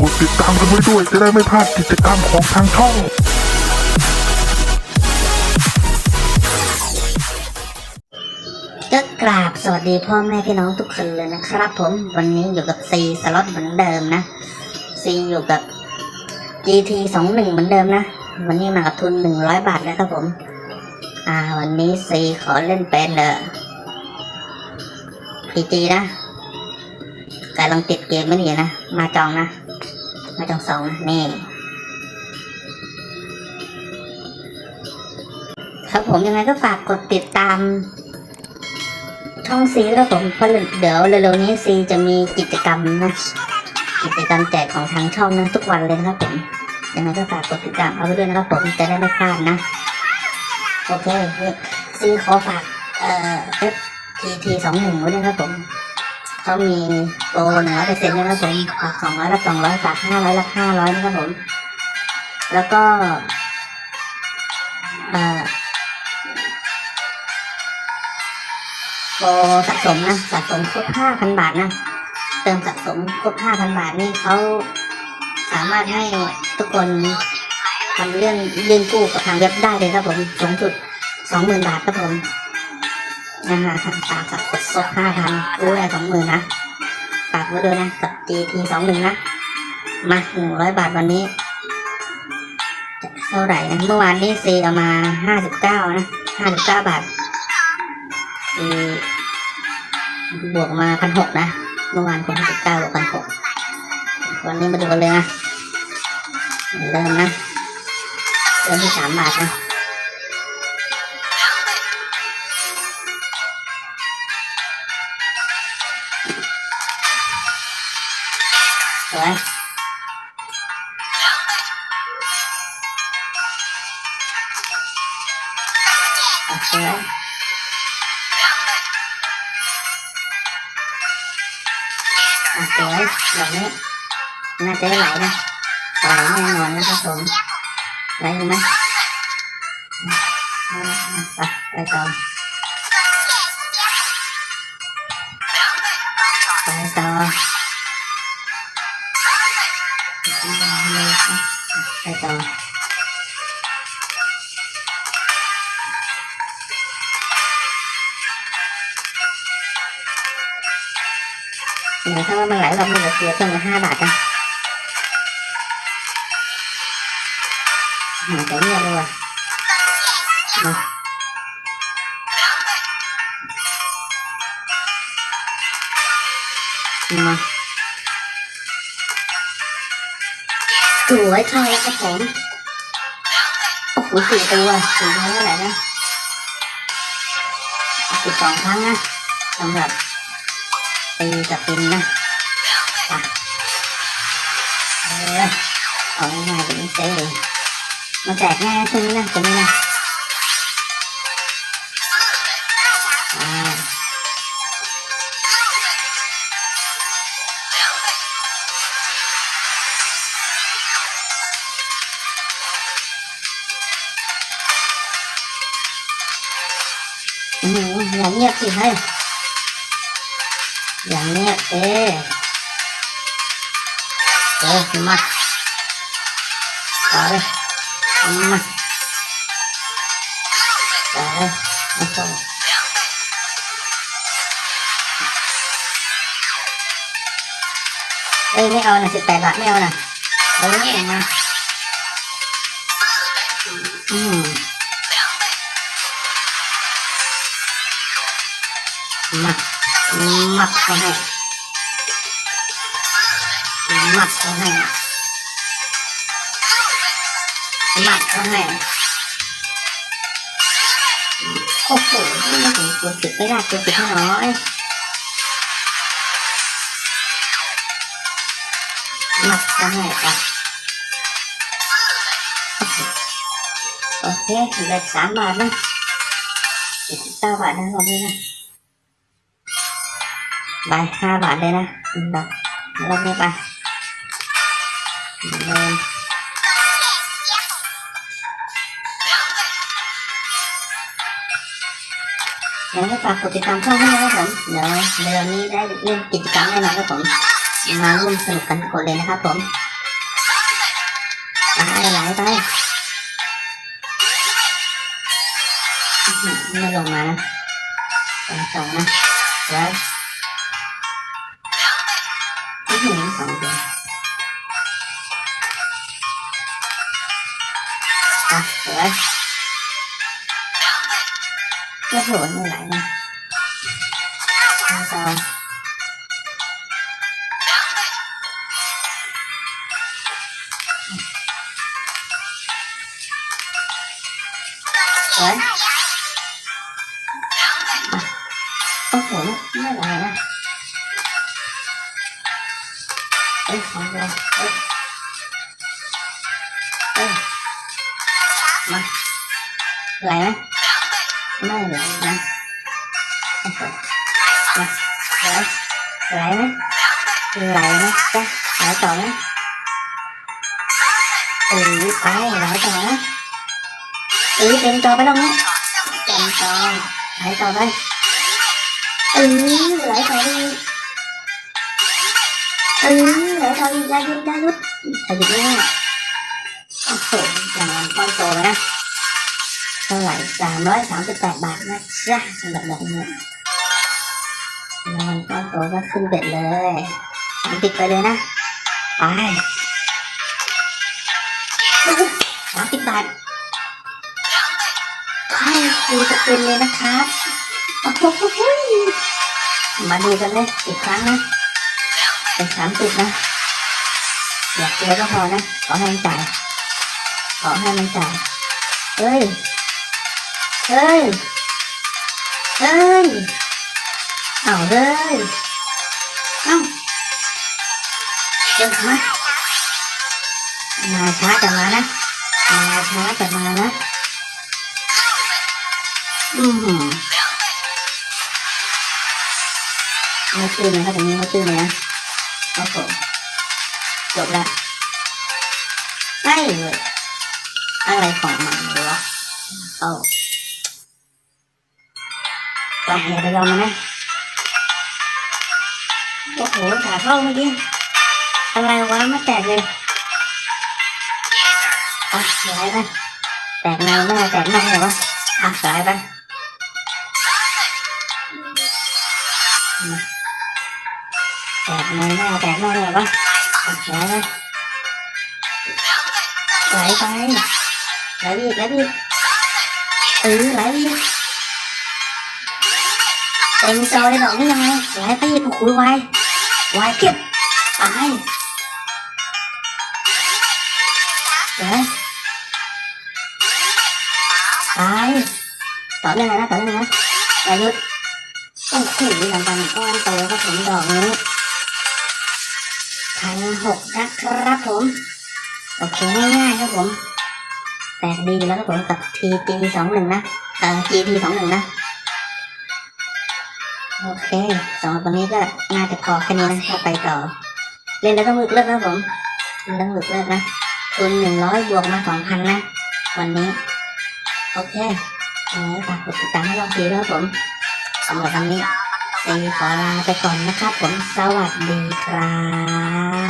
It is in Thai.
กดติดตามกันไว้ด้วยจะได้ไม่พลาดกิจกรรมของทางช่องก็กราบสวัสดีพ่อแม่พี่น้องทุกคนเลยนะครับผมวันนี้อยู่กับซีสล็อตเหมือนเดิมนะซีอยู่กับ GT สองหนึ่งเหมือนเดิมนะ วันนี้มากับทุนหนึ่งร้อยบาทนะครับผม อ่า วันนี้ซีขอเล่นเป็นเออ PG นะ กำลังติดเกมไม่ดีนะ มาจองนะ มาจองสองนะนี่ ครับผมยังไงก็ฝากกดติดตามช่องซีแล้วผมเพราะเดี๋ยวเร็วๆนี้ซีจะมีกิจกรรมนะกิจกรรมแจกของทางช่องนะทุกวันเลยนะครับผมยังไงก็ฝากกดติดตามเอาไว้ด้วยนะครับผมจะได้ไม่พลาดนะ โอเคซีขอฝากเอ่อเอฟทีทีสองหนึ่งไว้ด้วยครับผม เขามีโปรหนึ่งร้อยเปอร์เซ็นต์นะครับผมฝากสองร้อยรับสองร้อยฝากห้าร้อยรับห้าร้อยนะครับผม แล้วก็เอ่อโปรสะสมนะสะสมครบห้าพันบาทนะ เติมสะสมครบห้าพันบาทนี่เขาสามารถให้ทุกคนทำเรื่องยื่นกู้กับทางเว็บได้เลยครับผมสูงสุดสองหมื่นบาทครับผม นะฮะฝากกับกดครบห้าพันกู้ได้สองหมื่นนะฝากไว้ด้วยนะกับ GT สองหนึ่งนะ มาหนึ่งร้อยบาทวันนี้เท่าไหร่นะเมื่อวานนี้ซีเอามาห้าสิบเก้านะห้าสิบเก้าบาทคือบวกมาพันหกนะ เมื่อวานคนที่สิบเก้าบวกพันหกวันนี้มาดูกันเลยนะเหมือนเดิมนะเริ่มที่สามบาทนะ สวยอะสวยอะสวยแบบนี้น่าจะได้ ไหลนะไหลแน่นอนนะค สวยเข้าแล้วครับผมโอ้โหสี่ตัวสี่ตัวเท่าไหร่นะสิบสองครั้งนะสำหรับตีกับปินนะอะเออเอาง่ายๆแบบนี้เจ๊เลยมันแจกง่ายนะช่วงนี้นะตรงนี้นะ อือหืออย่าเงียบสิเฮ้ยอย่างเนี้ยเอ๊ะเอ๊ะมาต่อเลยมาต่อเลยมาต่อเอ้ยไม่เอานะสิบแปดบาทไม่เอานะเอาเนี้ยมาอืม มัดเขาให้มัดเขาให้มัดเขาให้โอ้โหไม่ถึงตัวสิบไม่ได้ตัวสิบห้าร้อยมัดเขาให้อะโอเคเหลือสามบาทนะสิบเก้าบาทนะรอบนี้นะ ไปห้าบาทเลยนะดอกรอบนี้ไปเดินยังไม่ฝากกดติดตามช่องให้นะครับผมเดี๋ยวเร็วนี้ได้เล่นกิจกรรมแน่นอนครับผมมาร่วมสนุกกันกคนเลยนะครับผมไปไหลไปไม่ลงมานะสองนะแล้ว อื้อหือสองเดียวอะ เอ้ยของเราเอ้ยเอ้ยมาไหลไหมไม่ไหลนะโอ้โหมาไห ลไหลไหมไหลนะจ๊ะไหลต่อไหมเหลต่อนะเออเต็มจอไปตรงนี้เต็มจอไหลต่อไปเออไหลต่อไปอีกเออไหลต่ออีกอย่ายุดยายุดอย่ายุดไม่ได้โอ้โหอย่างนั้นก้อนโตไปนะเท่าไหร่สามร้อยสามสิบแปดบาทนะจ๊ะสำหรับแบบนี้นอนก้อนโตก็ขึ้นเบ็ดเลยสามสิบไปเลยนะไปสามสิบบาทให้ดูจะเป็นเลยนะครับอ้โหมาดูกันเลยอีกครั้งนะ เป็นสามสิบนะอยากเจอก็พอนะขอให้มันจ่ายขอให้มันจ่ายเฮ้ยเฮ้ยเฮ้ยเอาเฮ้ยเอ้าเดินมามาช้าแต่มานะมาช้าแต่มานะอืมไม่ตื้นนะครับตรงนี้ไม่ตื้นเลยนะ อ้โหจบละไม่เลยอะไรของมันวะเอ้าไปอย่าไปยอมมันะโอ้โหขาเข้าเมื่อกี้อะไรวะไม่แตกเลยอะสายไปแตกในวไม่ได้แตกนอกเหรอวะอะสายไป แตกในหน้าแตกหน้าเลยปะไหลไปไหลไปไหลอีกไหลอีกเออไหลอีกเต็มจอเลยดอกนี่ยังไงไหลไปอีกโอ้โหวายวายเก็บตายเดี๋ยวตายต่อเนื่องเลยนะต่อเนื่องนะอย่าหยุดโอ้โหลำบังก้อนโตครับผมดอกนี้ พันหกนะครับผมโอเคง่ายๆครับผมแตกดีแล้วครับผมกับ TG สองหนึ่งนะเอ่อ GT สองหนึ่งนะโอเคสำหรับวันนี้ก็น่าจะพอแค่นี้นะถ้าไปต่อ เล่นแล้วต้องหมึกเลิกนะครับผมต้องหมึกเลิกนะทุนหนึ่งร้อยบวกมาสองพันนะ วันนี้ โอเคยังไงก็ฝากกดติดตามให้ลองทีด้วยครับผมสำหรับวันนี้ ตีขอลาไปก่อนนะครับผมสวัสดีครับ